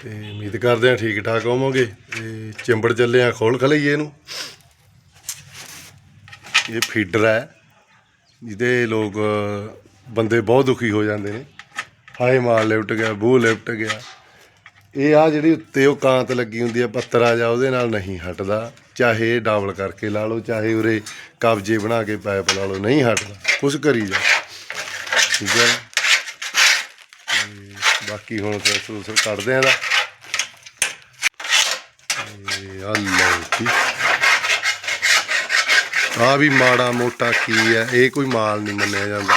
ਤੇ ਉਮੀਦ ਕਰਦੇ ਆ ਠੀਕ ਠਾਕ ਹੋਵੋਗੇ। ਤੇ ਚਿੰਬੜ ਚੱਲੇ ਆ ਖੋਲ ਖਲਈਏ ਇਹਨੂੰ। ਇਹ ਫੀਡਰ ਹੈ, ਜਿਹਦੇ ਲੋਕ ਬੰਦੇ ਬਹੁਤ ਦੁਖੀ ਹੋ ਜਾਂਦੇ ਨੇ। ਹਾਏ, ਮਾਲ ਲਿਪਟ ਗਿਆ, ਬੂਹ ਲਿਪਟ ਗਿਆ। ਇਹ ਆ ਜਿਹੜੀ ਉੱਤੇ ਉਹ ਕਾਂਤ ਲੱਗੀ ਹੁੰਦੀ ਆ ਪੱਤਰ ਆ ਜਾ ਉਹਦੇ ਨਾਲ ਨਹੀਂ ਹਟਦਾ। ਚਾਹੇ ਇਹ ਡਬਲ ਕਰਕੇ ਲਾ ਲਓ, ਚਾਹੇ ਉਰੇ ਕਬਜੇ ਬਣਾ ਕੇ ਪਾਈਪ ਲਾ ਲਓ, ਨਹੀਂ ਹਟਦਾ। ਕੁਛ ਕਰੀ ਜਾ ਠੀਕ ਹੈ। ਬਾਕੀ ਹੁਣ ਪ੍ਰੈਸ਼ਰ ਉਸਰ ਕੱਢਦੇ ਆ ਦਾ ਇਹ ਆ ਲਓ ਜੀ। ਆ ਵੀ ਮਾੜਾ ਮੋਟਾ ਕੀ ਹੈ, ਇਹ ਕੋਈ ਮਾਲ ਨਹੀਂ ਮੰਨਿਆ ਜਾਂਦਾ।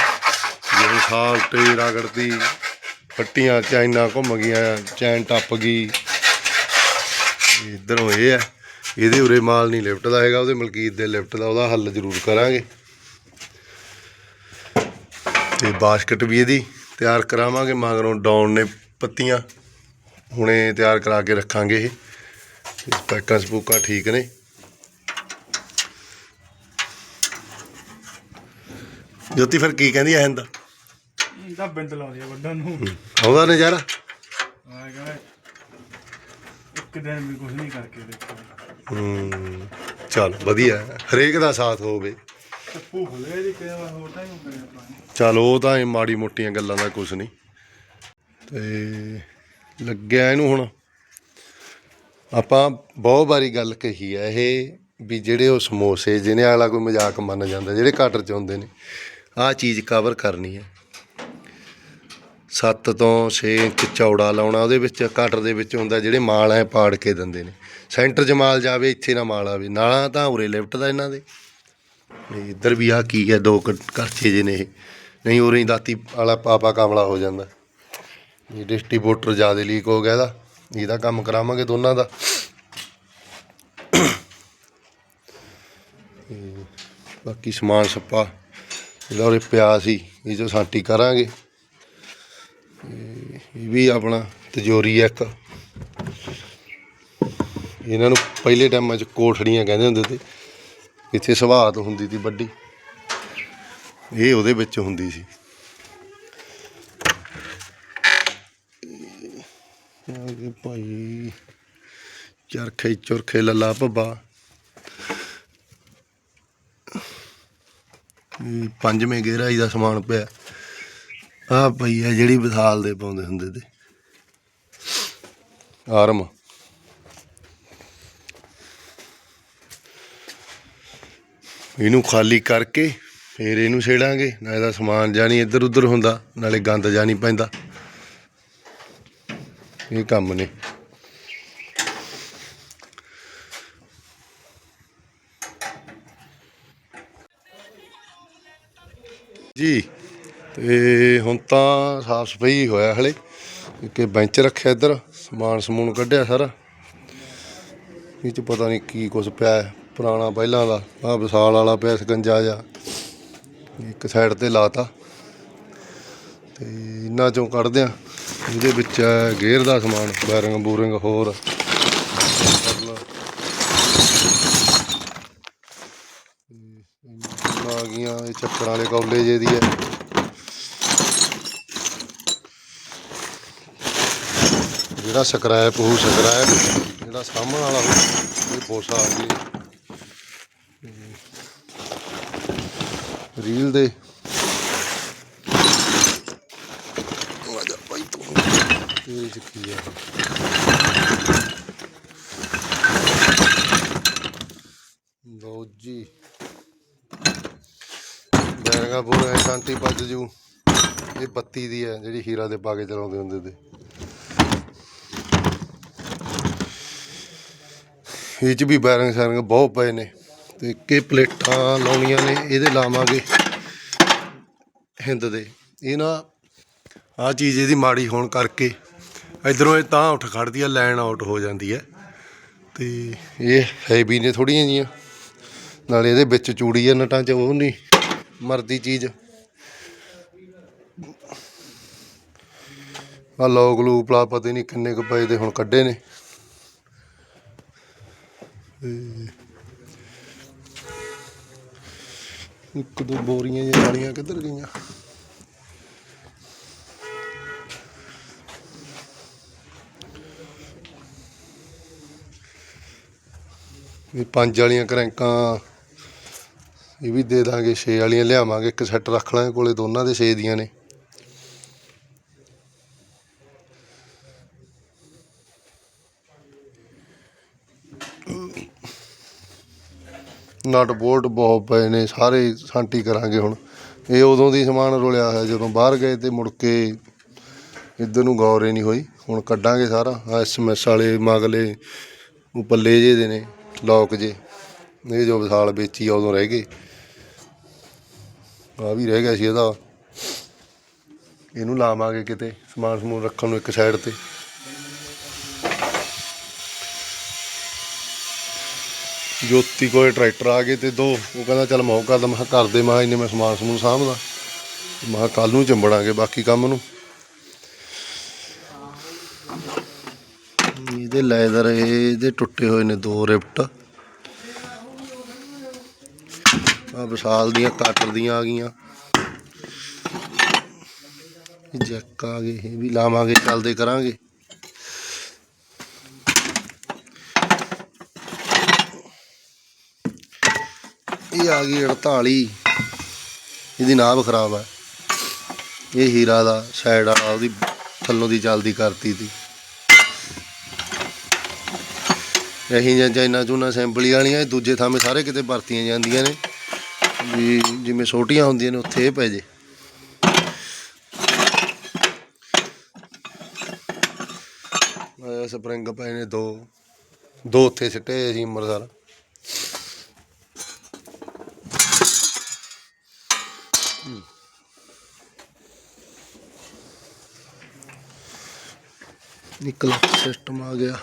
ਜਿਵੇਂ ਸਾਲ ਤੇ ਰਗੜਦੀ ਫੱਟੀਆਂ ਚਾਈਨਾ ਘੁੰਮ ਗਈਆਂ, ਚੈਨ ਟੱਪ ਗਈ। ਇਧਰੋਂ ਇਹ ਹੈ, ਇਹਦੇ ਉਰੇ ਮਾਲ ਨਹੀਂ ਲਿਫਟ ਦਾ ਹੈਗਾ, ਉਹਦੇ ਮਲਕੀਤ ਦੇ ਲਿਫਟ ਦਾ ਉਹਦਾ ਹੱਲ ਜ਼ਰੂਰ ਕਰਾਂਗੇ। ਤੇ ਬਾਸਕਟ ਵੀ ਇਹਦੀ। ਤਿਆਰ ਕਰਾਵਾਂਗੇ ਮਗਰੋਂ ਡਾਊਨ ਨੇ ਪੱਤੀਆਂ। ਹੁਣੇ ਤਿਆਰ ਕਰਾ ਕੇ ਰੱਖਾਂਗੇ ਇਹ। ਸਪੈਕਾਂ ਸਪੂਕਾਂ ਠੀਕ ਨੇ। ਜੋਤੀ ਫਿਰ ਕੀ ਕਹਿੰਦੀ ਐ ਹੰਦਾ ਇਹਦਾ ਬਿੰਦ ਲਾਉਂਦੀ ਆ ਵੱਡਾ ਨੂੰ। ਆਉਂਦਾ ਨਜ਼ਾਰਾ? ਆ ਕਹਿੰਦਾ ਇੱਕ ਦਿਨ ਵੀ ਕੁਝ ਨਹੀਂ ਕਰਕੇ ਦੇਖੋ ਹੂੰ। ਚਲ ਵਧੀਆ। ਹਰੇਕ ਦਾ ਸਾਥ ਹੋਵੇ। ਚੱਪੂ ਖੁੱਲੇ ਦੀ ਕਿਹਾ ਹੋਰ ਤਾਂ ਹੀ ਕਰੇ ਆਪਾਂ ਚਲ ਉਹ ਤਾਂ ਇਹ ਮਾੜੀ ਮੋਟੀਆਂ ਗੱਲਾਂ ਦਾ ਕੁਝ ਨਹੀਂ। ਤੇ ਲੱਗਿਆ ਇਹਨੂੰ ਹੁਣ। ਆਪਾਂ ਬਹੁਤ ਵਾਰੀ ਗੱਲ ਕਹੀ ਹੈ ਇਹ ਵੀ ਜਿਹੜੇ ਉਹ ਸਮੋਸੇ ਜਿਹਨੇ ਵਾਲਾ ਕੋਈ ਮਜ਼ਾਕ ਮੰਨ ਜਾਂਦਾ, ਜਿਹੜੇ ਕਟਰ ਚ ਹੁੰਦੇ ਨੇ, ਆਹ ਚੀਜ਼ ਕਵਰ ਕਰਨੀ ਹੈ 7 ਤੋਂ 6 ਇੰਚ ਚੌੜਾ ਲਾਉਣਾ, ਉਹਦੇ ਵਿੱਚ ਕਟਰ ਦੇ ਵਿੱਚ ਹੁੰਦਾ ਜਿਹੜੇ ਮਾਲ ਐ ਪਾੜ ਕੇ ਦਿੰਦੇ ਨੇ। ਸੈਂਟਰ 'ਚ ਮਾਲ ਜਾਵੇ, ਇੱਥੇ ਨਾ ਮਾਲ ਆਵੇ। ਨਾਲਾ ਤਾਂ ਉਰੇ ਲਿਫਟ ਦਾ ਇਹਨਾਂ ਦੇ। ਤੇ ਇੱਧਰ ਵੀ ਆ ਕੀ ਹੈ, ਦੋ ਕ- ਕਰਚੇ ਜੇ ਨੇ ਇਹ। ਨਹੀਂ, ਉਰੇ ਹੀ ਦਾਤੀ ਵਾਲਾ ਪਾਪਾ ਕਾਮਲਾ ਹੋ ਜਾਂਦਾ। ਇਹ ਡਿਸਟ੍ਰੀਬਿਊਟਰ ਜ਼ਿਆਦਾ ਲੀਕ ਹੋ ਗਿਆ ਇਹਦਾ। ਇਹਦਾ ਕੰਮ ਕਰਾਵਾਂਗੇ ਦੋਨਾਂ ਦਾ। ਬਾਕੀ ਸਮਾਨ ਸੱਪਾ, ਇਹਦਾ ਉਰੇ ਪਿਆ ਸੀ, ਇਹ ਜੋ ਸਾਂਟੀ ਕਰਾਂਗੇ। ਇਹ ਵੀ ਆਪਣਾ ਤਜੋਰੀ ਹੈ ਇੱਕ। ਇਹਨਾਂ ਨੂੰ ਪਹਿਲੇ ਟਾਈਮਾਂ 'ਚ ਕੋਠੜੀਆਂ ਕਹਿੰਦੇ ਹੁੰਦੇ ਤੇ। ਇੱਥੇ ਸਵਾਤ ਹੁੰਦੀ ਸੀ ਵੱਡੀ। ਇਹ ਉਹਦੇ ਵਿੱਚ ਹੁੰਦੀ ਸੀ। ਆਗੇ ਭਾਈ, ਚਰਖੇ ਚੁਰਖੇ ਲੱਲਾ ਭੱਬਾ। ਇਹ ਪੰਜਵੇਂ ਗਹਿਰਾਈ ਦਾ ਸਮਾਨ ਪਿਆ। ਆ ਪਈ ਹੈ ਜਿਹੜੀ ਵਿਸਾਲ ਦੇ ਪਾਉਂਦੇ ਹੁੰਦੇ ਤੇ। ਆਰਮ। ਇਹਨੂੰ ਖਾਲੀ ਕਰਕੇ ਫਿਰ ਇਹਨੂੰ ਛੇੜਾਂਗੇ, ਨਾ ਇਹਦਾ ਸਮਾਨ ਜਾਣੀ ਇੱਧਰ ਉੱਧਰ ਹੁੰਦਾ, ਨਾਲੇ ਗੰਦ ਜਾਣੀ ਪੈਂਦਾ। ਇਹ ਕੰਮ ਨੇ। ਜੀ, ਤੇ ਹੁਣ ਤਾਂ ਸਾਫ਼ ਸਫ਼ਾਈ ਹੋਇਆ ਹਲੇ। ਕਿ ਬੈਂਚ ਰੱਖਿਆ ਇੱਧਰ, ਸਮਾਨ ਸਮੂਨ ਕੱਢਿਆ ਸਾਰਾ। ਇਹ ਚ ਪਤਾ ਨਹੀਂ ਕੀ ਕੁਛ ਪਿਆ। ਪੁਰਾਣਾ ਪਹਿਲਾਂ ਦਾ ਆ ਵਿਸਾਲ ਵਾਲਾ ਪਿਆ ਸਕੰਜਾ ਜਾ ਇੱਕ ਸਾਈਡ ਤੇ ਲਾਤਾ। ਤੇ ਇਹਨਾਂ ਚੋਂ ਕੱਢਦੇ ਆ ਇਹਦੇ ਵਿੱਚ ਗੇਅਰ ਦਾ ਸਮਾਨ, ਬੈਰਿੰਗ, ਬੂਰਿੰਗ ਹੋਰ। ਆ ਗਈਆਂ, ਇਹ ਚੱਕਰਾਂ ਵਾਲੇ ਕੌਲੇ ਜੇ ਦੀ ਹੈ। ਜਿਹੜਾ ਸਕ੍ਰੈਪ ਹੋ ਸਕ੍ਰੈਪ। ਜਿਹੜਾ ਸਾਹਮਣ ਵਾਲਾ ਹੋਊ, ਇਹ ਬੋਸਾ ਆ ਗਈ ਰੀਲ ਦੇ। ਆ ਜਾ ਭਾਈ ਤੂੰ। ਤੇਰੇ ਚ ਕੀ ਆ। ਲਓ ਜੀ। ਬੈਰਗਾ ਪੂਰਾ ਜੂ। ਇਹ ਬੱਤੀ ਦੀ ਹੈ ਜਿਹੜੀ ਹੀਰਾ ਦੇ ਪਾ ਕੇ ਚਲਾਉਂਦੇ ਹੁੰਦੇ ਤੇ। ਇਹ ਚ ਵੀ ਬੈਰਿੰਗ ਸ਼ੈਰਿੰਗ ਬਹੁਤ ਪਏ ਨੇ। ਤੇ ਕਿ ਪਲੇਟਾਂ ਲਾਉਣੀਆਂ ਨੇ ਇਹਦੇ ਲਾਵਾਂਗੇ। ਹਿੰਦ ਦੇ। ਇਹ ਨਾ ਆ ਚੀਜ਼ ਇਹਦੀ ਮਾੜੀ ਹੋਣ ਕਰਕੇ ਇਧਰੋਂ ਇਹ ਤਾਂ ਉੱਠ ਖੜਦੀ ਆ ਲਾਈਨ ਆਊਟ ਹੋ ਜਾਂਦੀ ਹੈ ਤੇ ਇਹ ਹੈਵੀ ਨੇ ਥੋੜੀਆਂ ਜੀਆਂ ਨਾਲੇ ਇਹਦੇ ਵਿੱਚ ਚੂੜੀ ਆ, ਨਟਾਂ 'ਚ, ਉਹ ਨਹੀਂ, ਮਰਦੀ ਚੀਜ਼। ਆ ਲੋਕ ਲੂਪ ਪਤਾ ਨਹੀਂ ਕਿੰਨੇ ਕੁ ਪਏ ਦੇ ਹੁਣ ਕੱਢੇ ਨੇ। ਇੱਕ ਦੋ ਬੋਰੀਆਂ ਜਿਹੀਆਂ ਵਾਲੀਆਂ ਕਿੱਧਰ ਗਈਆਂ? ਵੀ ਪੰਜ ਵਾਲੀਆਂ ਕਰੈਂਕਾਂ ਇਹ ਵੀ ਦੇ ਦਾਂਗੇ 6 ਵਾਲੀਆਂ ਲਿਆਵਾਂਗੇ, ਇੱਕ ਸੈੱਟ ਰੱਖ ਲਾਂਗੇ ਕੋਲੇ, ਦੋਨਾਂ ਦੇ 6 ਦੀਆਂ ਨੇ। ਨਟ ਬੋਲਟ ਬਹੁਤ ਪਏ ਨੇ, ਸਾਰੇ ਸਾਂਟੀ ਕਰਾਂਗੇ ਹੁਣ। ਇਹ ਉਦੋਂ ਦੀ ਸਮਾਨ ਰੁਲਿਆ ਹੋਇਆ, ਜਦੋਂ ਬਾਹਰ ਗਏ ਤੇ ਮੁੜ ਕੇ ਇੱਧਰ ਨੂੰ ਗੌਰ ਹੀ ਨਹੀਂ ਹੋਈ। ਹੁਣ ਕੱਢਾਂਗੇ ਸਾਰਾ ਐਸਐਮਐਸ ਵਾਲੇ, ਮਗਲੇ, ਉਹ ਪੱਲੇ ਜੇ ਦੇ ਨੇ। ਲੋਕ ਜੇ। ਇਹ ਜੋ ਵਿਸਾਲ ਵੇਚੀ ਆ, ਉਦੋਂ ਰਹਿ ਗਏ। ਆ ਵੀ ਰਹਿ ਗਿਆ ਸੀ ਇਹਦਾ। ਇਹਨੂੰ ਲਾਵਾਂਗੇ ਕਿਤੇ, ਸਮਾਨ ਸਮੂਨ ਰੱਖਣ ਨੂੰ ਇੱਕ ਸਾਈਡ ਤੇ। ਜੋਤੀ ਕੋਲੇ ਟਰੈਕਟਰ ਆ ਗਏ ਤੇ ਦੋ, ਉਹ ਕਹਿੰਦਾ ਚੱਲ ਮੌਕਾ ਤਾਂ ਮੈਂ ਕਿਹਾ ਕਰਦੇ ਮੈਂ ਇੰਨੇ ਮੈਂ ਸਮਾਨ ਸਮੂਨ ਸਾਂਭਦਾ। ਮੈਂ ਕੱਲ ਨੂੰ ਚੰਬੜਾਂਗੇ ਬਾਕੀ ਕੰਮ ਨੂੰ। ਇਹਦੇ ਲੈਦਰ, ਇਹਦੇ ਟੁੱਟੇ ਹੋਏ ਨੇ ਦੋ ਰਿਫਟ ਆ ਵਿਸ਼ਾਲ ਦੀਆਂ ਕਾਟਰ ਦੀਆਂ ਆ ਗਈਆਂ। ਜੈਕ ਆ ਗਏ, ਇਹ ਵੀ ਲਾਵਾਂਗੇ, ਚੱਲਦੇ ਕਰਾਂਗੇ। ਇਹ ਆ ਗਈ 48 ਇਹਦੀ ਨਾਭ ਖਰਾਬ ਹੈ ਇਹ ਹੀਰਾ ਦਾ ਸਾਈਡ ਵਾਲਾ, ਉਹਦੀ ਥੱਲੋਂ ਦੀ ਚੱਲਦੀ ਕਰਤੀ ਤੀ। ਇਹੀ ਜਾਂ ਚਾਈਨਾ ਚੂਨਾ ਅਸੈਂਬਲੀ ਵਾਲੀਆਂ, ਇਹ ਦੂਜੇ ਥਾਵੇਂ ਸਾਰੇ ਕਿਤੇ ਵਰਤੀਆਂ ਜਾਂਦੀਆਂ ਨੇ। ਵੀ ਜਿਵੇਂ ਛੋਟੀਆਂ ਹੁੰਦੀਆਂ ਨੇ, ਉੱਥੇ ਇਹ ਪੈ ਜੇ। ਸਪਰਿੰਗ ਪਏ ਨੇ ਦੋ। ਦੋ ਉੱਥੇ ਸਿੱਟੇ ਹੋਏ ਸੀ ਅੰਮ੍ਰਿਤਸਰ। ਇੱਕ ਲੱਖ ਸਿਸਟਮ ਆ ਗਿਆ।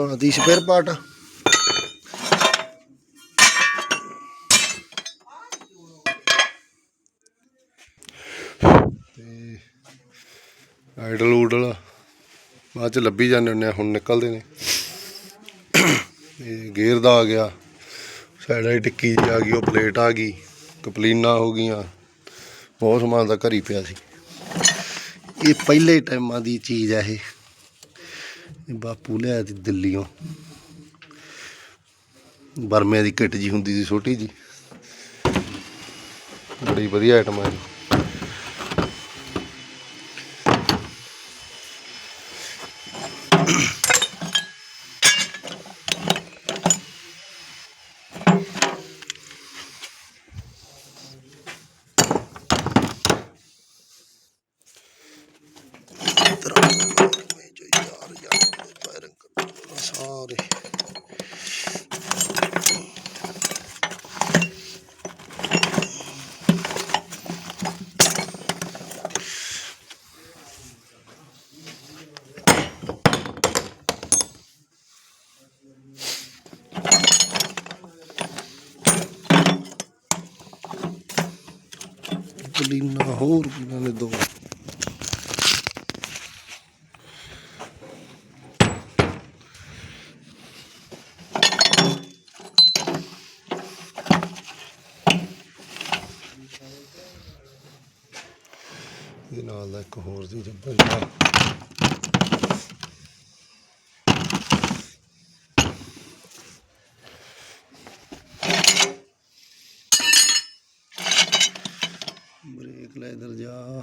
ਬਣਾ ਦੀ ਸਪੇਅਰ ਪਾਰਟ ਤੇ ਆਈਡਲ ਊਡਲ ਬਾਅਦ ਚ ਲੱਭੀ ਜਾਂਦੇ ਹੁੰਦੇ ਆ, ਹੁਣ ਨਿਕਲਦੇ ਨੇ। ਇਹ ਗੇਅਰ ਦਾ ਆ ਗਿਆ ਸਾਈਡ ਵਾਲੀ ਟਿੱਕੀ ਜਿਹੀ ਆ ਗਈ, ਉਹ ਪਲੇਟ ਆ ਗਈ, ਕਪਲੀਨਾ ਹੋ ਗਈਆਂ, ਬਹੁਤ ਸਮਾਨ ਦਾ ਘਰੀ ਪਿਆ ਸੀ। ਇਹ ਪਹਿਲੇ ਟਾਈਮਾਂ ਦੀ ਚੀਜ਼ ਆ ਇਹ। ਬਾਪੂ ਲਿਆ ਸੀ ਦਿੱਲੀੋਂ। ਬਰਮੇ ਦੀ ਕਿੱਟ ਜੀ ਹੁੰਦੀ ਸੀ, ਛੋਟੀ ਜੀ ਬੜੀ ਵਧੀਆ ਆਈਟਮ ਹੈ ਕਲੀਨਾ ਹੋਰ ਕਿਨਾਂ ਨੇ ਦੋ ਇਹਦੇ ਨਾਲ ਦਾ ਇੱਕ ਹੋਰ ਸੀ ਜੱਬਰ ਜਿਹਾ ਬ੍ਰੇਕ ਲੈਦਰ ਜਾ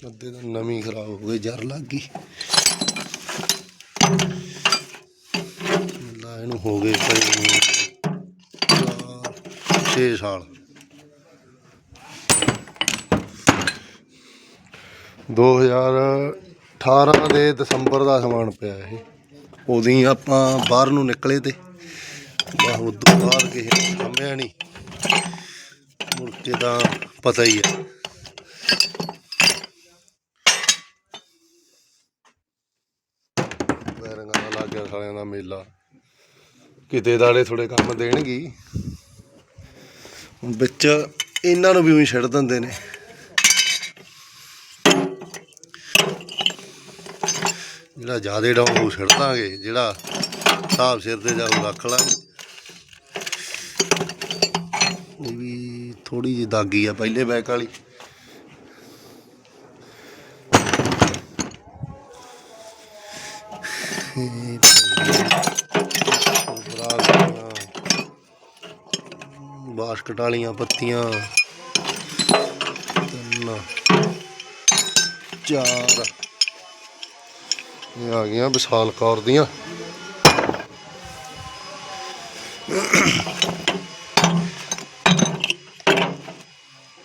ਅੱਧੇ ਤਾਂ ਨਵੀਂ ਖਰਾਬ ਹੋ ਗਏ, ਜਰ ਲੱਗ ਗਈ। ਲਾ ਇਹਨੂੰ ਹੋ ਗਏ ਭਾਈ 6 ਸਾਲ। 2018 ਦੇ ਦਸੰਬਰ ਦਾ ਸਮਾਨ ਪਿਆ ਇਹ। ਉਦੋਂ ਹੀ ਆਪਾਂ ਬਾਹਰ ਨੂੰ ਨਿਕਲੇ ਤੇ ਬਾਹ ਉਦੋਂ ਬਾਅਦ ਕਿਸੇ ਨੇ ਸਾਂਭਿਆ ਨਹੀਂ। ਮੁੜ ਕੇ ਤਾਂ ਪਤਾ ਹੀ ਹੈ। ਵਾਲਿਆਂ ਦਾ ਮੇਲਾ। ਕਿਤੇ ਦਾੜੇ ਥੋੜੇ ਕੰਮ ਦੇਣਗੀ। ਵਿੱਚ ਇਹਨਾਂ ਨੂੰ ਵੀ ਉਹੀ ਛੱਡ ਦਿੰਦੇ ਨੇ। ਜਿਹੜਾ ਜਿਆਦੇ ਡਾਊਨ ਉਹ ਛੱਡ ਦਾਂਗੇ, ਜਿਹੜਾ ਹਿਸਾਬ ਸਿਰ ਤੇ ਜਾਊ ਰੱਖ ਲਾਂਗੇ। ਇਹ ਵੀ ਥੋੜੀ ਜਿਹੀ ਦਾਗੀ ਆ ਪਹਿਲੇ ਬੈਕ ਵਾਲੀ। ਇਹ ਬਾਸਕਟ ਵਾਲੀਆਂ ਪੱਤੀਆਂ। ਤਿੰਨ। ਚਾਰ। ਇਹ ਆ ਗਈਆਂ ਵਿਸ਼ਾਲ ਕੌਰ ਦੀਆਂ।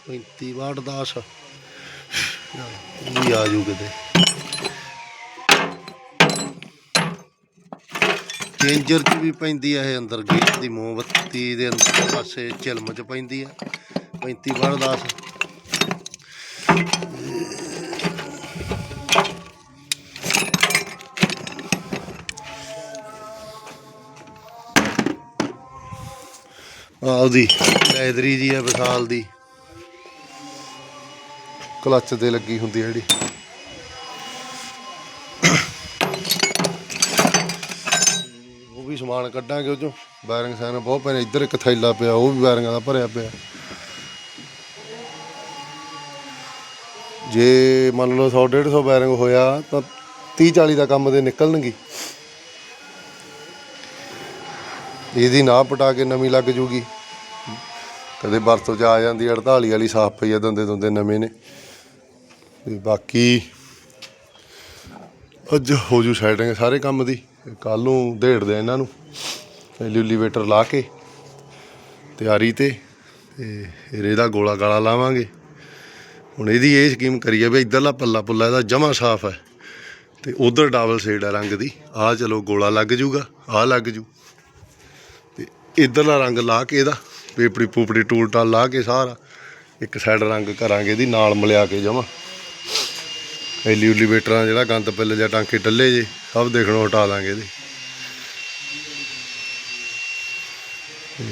ਪੈਂਤੀ ਵਾਟ 10 ਇਹ ਆ ਜੂ ਕਿਤੇ। ਚੇਂਜਰ ਚ ਵੀ ਪੈਂਦੀ ਹੈ ਇਹ ਅੰਦਰ, ਗੇਟ ਦੀ ਮੋਮਬੱਤੀ ਦੇ ਅੰਦਰ ਪਾਸੇ ਚਿਲਮ ਚ ਪੈਂਦੀ ਆ। 35 ਵਾਟ 10 ਆਹ ਉਹਦੀ ਲੈਦਰੀ ਜੀ ਹੈ ਵਿਸ਼ਾਲ ਦੀ। ਕਲੱਚ ਤੇ ਲੱਗੀ ਹੁੰਦੀ ਆ ਜਿਹੜੀ। ਉਹ ਕੱਢਾਂਗੇ ਉਹ ਚੋਂ। ਬੈਰਿੰਗ ਸਾਨ ਬਹੁਤ ਪੈਣੇ, ਇੱਧਰ ਇੱਕ ਥੈਲਾ ਪਿਆ, ਉਹ ਵੀ ਬੈਰਿੰਗਾਂ ਦਾ ਭਰਿਆ ਪਿਆ। ਜੇ ਮੰਨ ਲਓ 100 150 ਬੈਰਿੰਗ ਹੋਇਆ, ਤਾਂ 30 40 ਦਾ ਕੰਮ ਦੇ ਨਿਕਲਣਗੇ। ਇਹਦੀ ਨਾ ਪਟਾ ਕੇ ਨਵੀਂ ਲੱਗ ਜੂਗੀ। ਕਦੇ ਵਰਤੋਂ ਚ ਆ ਜਾਂਦੀ 48 ਵਾਲੀ ਸਾਫ਼ ਪਈ ਆ, ਦੰਦੇ ਦੁੰਦੇ ਨਵੇਂ ਨੇ। ਤੇ ਬਾਕੀ ਅੱਜ ਹੋ ਜੂ ਸੈਟਿੰਗ ਸਾਰੇ ਕੰਮ ਦੀ। ਕੱਲ ਨੂੰ ਢੇੜਦੇ ਆ ਇਹਨਾਂ ਨੂੰ। ਲਿਊਲੀਵੇਟਰ ਲਾ ਕੇ ਤਿਆਰੀ ਤੇ ਤੇ ਫਿਰ ਇਹਦਾ ਗੋਲਾ ਗਾਲਾ ਲਾਵਾਂਗੇ। ਹੁਣ ਇਹਦੀ ਇਹ ਸਕੀਮ ਕਰੀਏ ਵੀ ਇਧਰਲਾ ਪੱਲਾ ਪੁੱਲਾ ਇਹਦਾ ਜਮਾ ਸਾਫ਼ ਹੈ ਤੇ ਉਧਰ ਡਬਲ ਸ਼ੇਡ ਹੈ ਰੰਗ ਦੀ। ਆਹ ਚਲੋ ਗੋਲਾ ਲੱਗ ਜੂਗਾ ਆਹ ਲੱਗ ਜੂ। ਤੇ ਇਧਰਲਾ ਰੰਗ ਲਾ ਕੇ ਇਹਦਾ, ਪੇਪੜੀ ਪੂਪੜੀ ਟੂਲ ਟਾਲ ਲਾ ਕੇ ਸਾਰਾ, ਇੱਕ ਸਾਈਡ ਰੰਗ ਕਰਾਂਗੇ ਇਹਦੀ ਨਾਲ ਮਿਲਿਆ ਕੇ ਜਮਾ। ਐਲੀਵੇਟਰਾਂ ਜਿਹੜਾ ਗੰਦ ਪਿੱਲ ਜਾਂ ਟਾਂਕੇ ਟੱਲੇ ਜੇ, ਸਭ ਦੇਖਣੋਂ ਹਟਾ ਦਾਂਗੇ ਇਹਦੇ। ਤੇ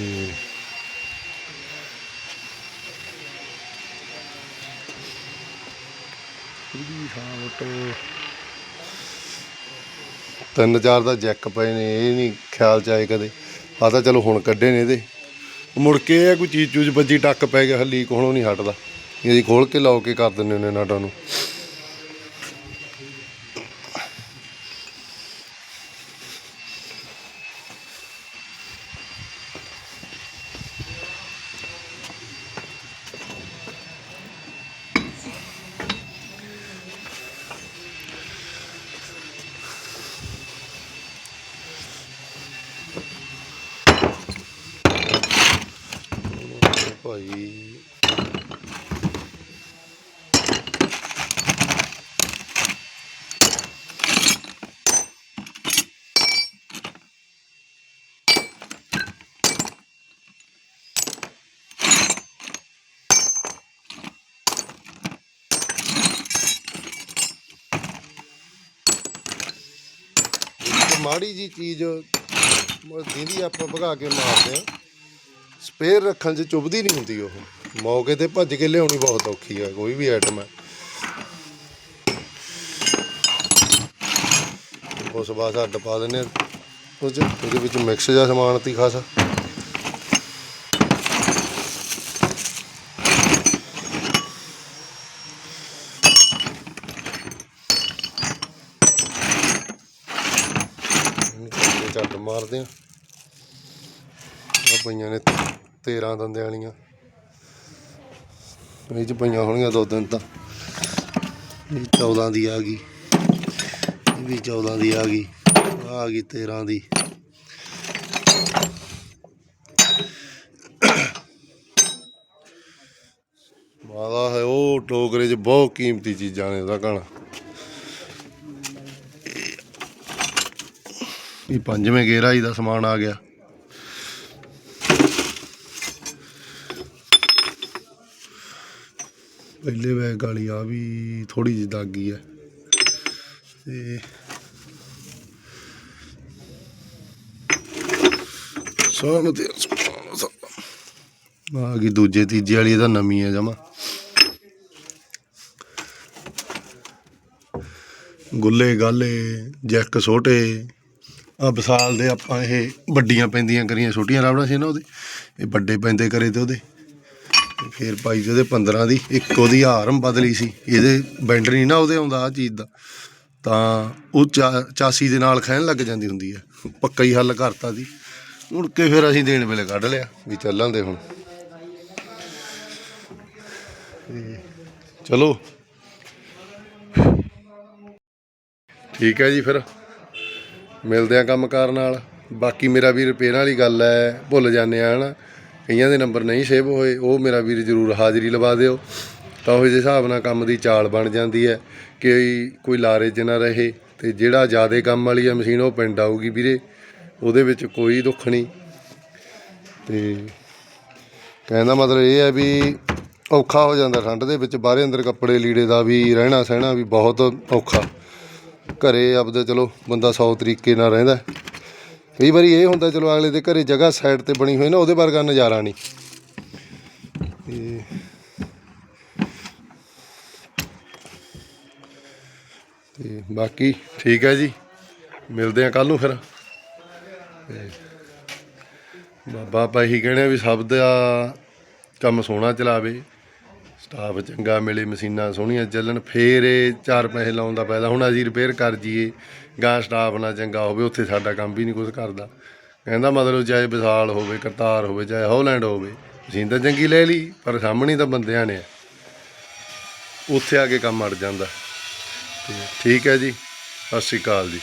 ਇਹਦੀ ਸਾਵਟ ਤਿੰਨ ਚਾਰ ਦਾ ਜੈਕ ਪਏ ਨੇ, ਇਹ ਨਹੀਂ ਖਿਆਲ ਚ ਆਏ ਕਦੇ। ਆ ਤਾਂ ਚਲੋ ਹੁਣ ਕੱਢੇ ਨੇ ਇਹਦੇ। ਮੁੜ ਕੇ ਇਹ ਕੋਈ ਚੀਜ਼ ਚੂਜ਼ ਵੱਜੀ, ਟੱਕ ਪੈ ਗਿਆ ਲੀਕ ਕੋਲੋਂ ਨਹੀਂ ਹਟਦਾ। ਇਹਦੀ ਖੋਲ ਕੇ ਲਾਓ ਕੇ ਕਰ ਦਿੰਦੇ ਨੇ ਨਾਟਾਂ ਨੂੰ। ਭਾਈ ਮਾੜੀ ਜੀ ਚੀਜ਼ ਦੀਦੀ ਆਪਾਂ ਭਗਾ ਕੇ ਮਾਰਦੇ ਆ ਸਪੇਅਰ ਰੱਖਣ 'ਚ ਚੁੱਭਦੀ ਨਹੀਂ ਹੁੰਦੀ ਉਹ। ਮੌਕੇ ਤੇ ਭੱਜ ਕੇ ਲਿਆਉਣੀ ਬਹੁਤ ਔਖੀ ਹੈ ਕੋਈ ਵੀ ਆਈਟਮ ਹੈ ਉਸ ਬਾਅਦ ਅੱਡ ਪਾ ਦਿੰਦੇ ਆ ਉਹ 'ਚ ਉਹਦੇ ਵਿੱਚ ਮਿਕਸ ਜਿਹਾ ਸਮਾਨ ਤੀ ਖਾਸਾ। ਇਹਨੂੰ ਮਾਰਦੇ ਆ ਆ ਪਈਆਂ ਨੇ 13 ਦੰਦੇ ਵਾਲੀਆਂ। ਇਹ ਚ ਪਈਆਂ ਹੋਣਗੀਆਂ ਦੋ ਦਿਨ ਤਾਂ। ਇਹ 14 ਦੀ ਆ ਗਈ। ਇਹ ਵੀ 14 ਦੀ ਆ ਗਈ। ਆਹ ਆ ਗਈ 13 ਦੀ। ਮਾਦਾ ਹੈ ਉਹ ਟੋਕਰੇ 'ਚ ਬਹੁਤ ਕੀਮਤੀ ਚੀਜ਼ਾਂ ਨੇ ਉਹਦਾ ਕਹਣਾ ਇਹ ਪੰਜਵੇਂ ਗੇਰਾਈ ਦਾ ਸਮਾਨ ਆ ਗਿਆ। ਪਹਿਲੇ ਬੈਗ ਵਾਲੀ ਆ ਵੀ ਥੋੜੀ ਜਿਹੀ ਦਾਗੀ ਹੈ। ਤੇ ਸੋਨ ਤੇ ਆ ਗਈ ਦੂਜੇ, ਤੀਜੇ ਵਾਲੀ ਇਹਦਾ ਨਵੀਂ ਹੈ ਜਮਾ। ਗੁੱਲੇ ਗਾਲੇ, ਜੈਕ ਛੋਟੇ ਆ ਵਿਸਾਲ ਦੇ ਆਪਾਂ ਇਹ ਵੱਡੀਆਂ ਪੈਂਦੀਆਂ ਕਰੀਆਂ, ਛੋਟੀਆਂ ਰਾਵੜਾਂ ਸੀ ਨਾ ਉਹਦੇ। ਇਹ ਵੱਡੇ ਪੈਂਦੇ ਕਰੇ ਤੇ ਉਹਦੇ। ਫਿਰ ਪਾਈ ਤੇ ਉਹਦੇ 15 ਦੀ, ਇੱਕ ਉਹਦੀ ਹਾਰਮ ਬਦਲੀ ਸੀ। ਇਹਦੇ ਬੈਂਡਰ ਨਹੀਂ ਨਾ ਉਹਦੇ ਆਉਂਦਾ ਆ ਚੀਜ਼ ਦਾ। ਤਾਂ ਉਹ ਚਾ- ਚਾਸੀ ਦੇ ਨਾਲ ਖਹਿਣ ਲੱਗ ਜਾਂਦੀ ਹੁੰਦੀ ਹੈ। ਪੱਕਾ ਹੀ ਹੱਲ ਕਰਤਾ ਸੀ। ਮੁੜ ਕੇ ਫਿਰ ਅਸੀਂ ਦੇਣ ਵੇਲੇ ਕੱਢ ਲਿਆ, ਵੀ ਚੱਲਾਂ ਦੇ ਹੁਣ। ਚਲੋ। ਠੀਕ ਹੈ ਜੀ ਫਿਰ। ਮਿਲਦੇ ਆ ਕੰਮਕਾਰ ਨਾਲ। ਬਾਕੀ ਮੇਰਾ ਵੀ ਰਿਪੇਅਰਾਂ ਵਾਲੀ ਗੱਲ ਹੈ, ਭੁੱਲ ਜਾਂਦੇ ਆ ਹਨਾ। ਕਈਆਂ ਦੇ ਨੰਬਰ ਨਹੀਂ ਸੇਵ ਹੋਏ, ਉਹ ਮੇਰਾ ਵੀਰ ਜਰੂਰ ਹਾਜ਼ਰੀ ਲਵਾ ਦਿਓ। ਤਾਂ ਉਹ ਜਿਹੇ ਹਿਸਾਬ ਨਾਲ ਕੰਮ ਦੀ ਚਾਲ ਬਣ ਜਾਂਦੀ ਹੈ ਕਿ ਕੋਈ ਲਾਰੇ 'ਚ ਨਾ ਰਹੇ ਤੇ ਜਿਹੜਾ ਜ਼ਿਆਦਾ ਕੰਮ ਵਾਲੀ ਆ ਮਸ਼ੀਨ ਉਹ ਪਿੰਡ ਆਊਗੀ ਵੀਰੇ, ਉਹਦੇ ਵਿੱਚ ਕੋਈ ਦੁੱਖ ਨਹੀਂ। ਤੇ ਕਹਿਣ ਦਾ ਮਤਲਬ ਇਹ ਹੈ ਵੀ ਔਖਾ ਹੋ ਜਾਂਦਾ ਠੰਡ ਦੇ ਵਿੱਚ, ਬਾਹਰੇ ਅੰਦਰ ਕੱਪੜੇ ਲੀੜੇ ਦਾ ਵੀ, ਰਹਿਣਾ ਸਹਿਣਾ ਵੀ ਬਹੁਤ ਔਖਾ। ਘਰੇ ਆਪਦਾ ਚਲੋ, ਬੰਦਾ 100 ਤਰੀਕੇ ਨਾਲ ਰਹਿੰਦਾ। ਕਈ ਵਾਰੀ ਇਹ ਹੁੰਦਾ, ਚਲੋ ਅਗਲੇ ਦੇ ਘਰੇ ਜਗ੍ਹਾ ਸਾਈਡ ਤੇ ਬਣੀ ਹੋਈ ਨਾ, ਉਹਦੇ ਵਰਗਾ ਨਜ਼ਾਰਾ ਨਹੀਂ। ਤੇ ਤੇ ਬਾਕੀ ਠੀਕ ਹੈ ਜੀ। ਮਿਲਦੇ ਆ ਕੱਲ ਨੂੰ ਫਿਰ। ਤੇ ਬਾਬਾ ਆਪਾਂ ਇਹੀ ਕਹਿੰਦੇ ਆ ਵੀ ਸਭ ਦਾ ਕੰਮ ਸੋਹਣਾ ਚਲਾਵੇ। ਸਟਾਫ ਚੰਗਾ ਮਿਲੇ, ਮਸ਼ੀਨਾਂ ਸੋਹਣੀਆਂ ਚੱਲਣ, ਫੇਰ ਇਹ ਚਾਰ ਪੈਸੇ ਲਾਉਣ ਦਾ ਫਾਇਦਾ। ਹੁਣ ਅਸੀਂ ਰਿਪੇਅਰ ਕਰ ਜੀਏ ਗਾਂ ਸਟਾਫ ਨਾ ਚੰਗਾ ਹੋਵੇ, ਉੱਥੇ ਸਾਡਾ ਕੰਮ ਵੀ ਨਹੀਂ ਕੁਝ ਕਰਦਾ। ਕਹਿੰਦਾ ਮਤਲਬ ਚਾਹੇ ਵਿਸਾਲ ਹੋਵੇ, ਕਰਤਾਰ ਹੋਵੇ, ਚਾਹੇ ਹੌਲੈਂਡ ਹੋਵੇ, ਮਸ਼ੀਨ ਤਾਂ ਚੰਗੀ ਲੈ ਲਈ, ਪਰ ਸਾਹਮਣੇ ਤਾਂ ਬੰਦਿਆਂ ਨੇ ਉੱਥੇ ਆ ਕੇ ਕੰਮ ਅੜ ਜਾਂਦਾ। ਠੀਕ ਹੈ ਜੀ, ਸਤਿ ਸ਼੍ਰੀ ਅਕਾਲ ਜੀ।